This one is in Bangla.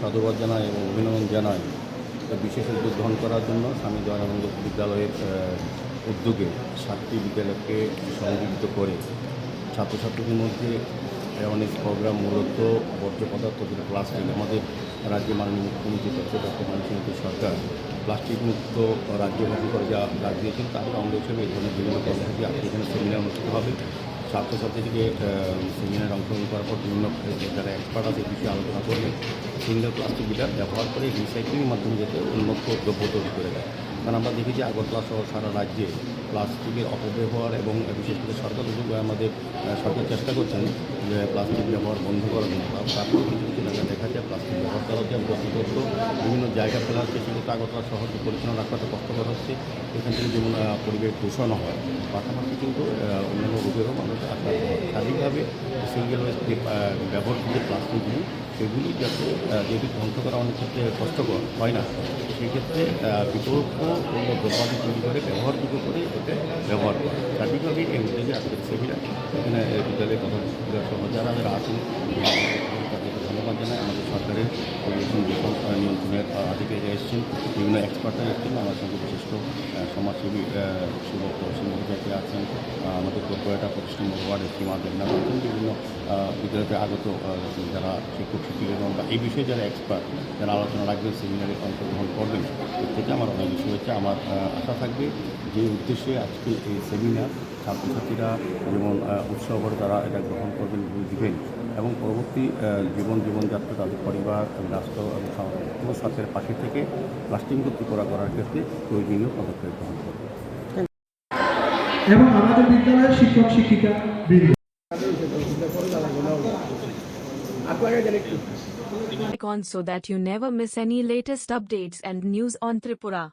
সাধুবাদ জানাই এবং অভিনন্দন জানাই। বিশেষ উদ্যোগ গ্রহণ করার জন্য স্বামী দয়ানন্দ বিদ্যালয়ের উদ্যোগে সাতটি বিদ্যালয়কে সংযোজিত করে। ছাত্রছাত্রীদের মধ্যে অনেক প্রোগ্রাম মূলত বর্জ্য পদার্থ যেটা প্লাস্টিক আমাদের রাজ্যে মাননীয় মুখ্যমন্ত্রী ডক্টর মানসিংহ সরকার প্লাস্টিক মুক্ত রাজ্য গঠন করে যা ডাক দিয়েছেন তার অঙ্গ হিসেবে এই ধরনের বিভিন্ন কর্মসূচি আজকে এখানে সেমিনার অনুষ্ঠিত হবে। ছাত্রছাত্রীদেরকে সেমিনারে অংশগ্রহণ করার পর বিভিন্ন যারা এক্সপার্ট আছে বিষয়ে আলোচনা করবে, সিঙ্গেল প্লাস্টিক যেটা ব্যবহার করে রিসাইক্লিংয়ের মাধ্যমে যাতে উন্নত দ্রব্য তৈরি করে দেয়। কারণ আমরা দেখি যে আগরতলা সহ সারা রাজ্যে প্লাস্টিকের অপব্যবহার এবং বিশেষ করে সরকার আমাদের সরকার চেষ্টা করছেন যে প্লাস্টিক ব্যবহার বন্ধ করার জন্য তারপরে কিছু কিছু জায়গায় দেখা যায় প্লাস্টিক ব্যবহার করা হচ্ছে। বিভিন্ন জায়গা ফেলা হচ্ছে সেগুলো আগরতলা শহরকে পরিচালনা রাখাটা কষ্টকর হচ্ছে। এখান থেকে যেমন পরিবেশ দূষণ হয় পাশাপাশি কিন্তু অন্যান্য রোগেরও মানুষ আক্রান্ত হয়। স্বাভাবিকভাবে সিঙ্গেল ওয়েস্ট ব্যবহৃত যে প্লাস্টিকগুলি সেগুলি যাতে যেহেতু ধ্বংস করা অনেক ক্ষেত্রে কষ্টকর হয় না? সেক্ষেত্রে বিকল্প অন্য দ্রব্যাদি তৈরি করে ব্যবহারযোগ্য করে এটাকে ব্যবহার করে। স্বাভাবিকভাবেই এই উদ্যোগে আজকের সেমিনার এখানে আহ, বিদ্যালয়ের কথা যারা যারা আছেন তাদেরকে ধন্যবাদ জানাই আমাদের সরকারের পরিবেশন নিয়ন্ত্রণের আধিকারিক এসেছেন বিভিন্ন এক্সপার্টরা এসেছেন আমার সঙ্গে বিশিষ্ট সমাজসেবী সুবক্ত সিংহ আছেন আমাদের কর্পোরেটার প্রতিষ্ঠান ওয়ার্ডের সীমা দেবনাথ আছেন বিভিন্ন বিদ্যালয়তে আগত যারা শিক্ষক শিক্ষিকাগণ বা এই বিষয়ে যারা এক্সপার্ট যারা আলোচনা রাখবেন সেমিনারে অংশগ্রহণ করবেন থেকে আমার অনেক বিষয় হচ্ছে আমার আশা থাকবে যে উদ্দেশ্যে আজকে এই সেমিনার ছাত্রছাত্রীরা যেমন আহ, উৎসবর তারা এটা গ্রহণ করবেন দিবেন এবং পরবর্তী জীবন জীবনযাত্রা তাদের পরিবার রাষ্ট্র এবং পুরো স্বাস্থ্যের পাশে থেকে প্লাস্টিক মুক্ত করা করার ক্ষেত্রে প্রয়োজনীয় পদক্ষেপ গ্রহণ করবে। এবং আমাদের বিদ্যালয়ের শিক্ষক শিক্ষিকা icon so that you never miss any latest updates and news on Tripura.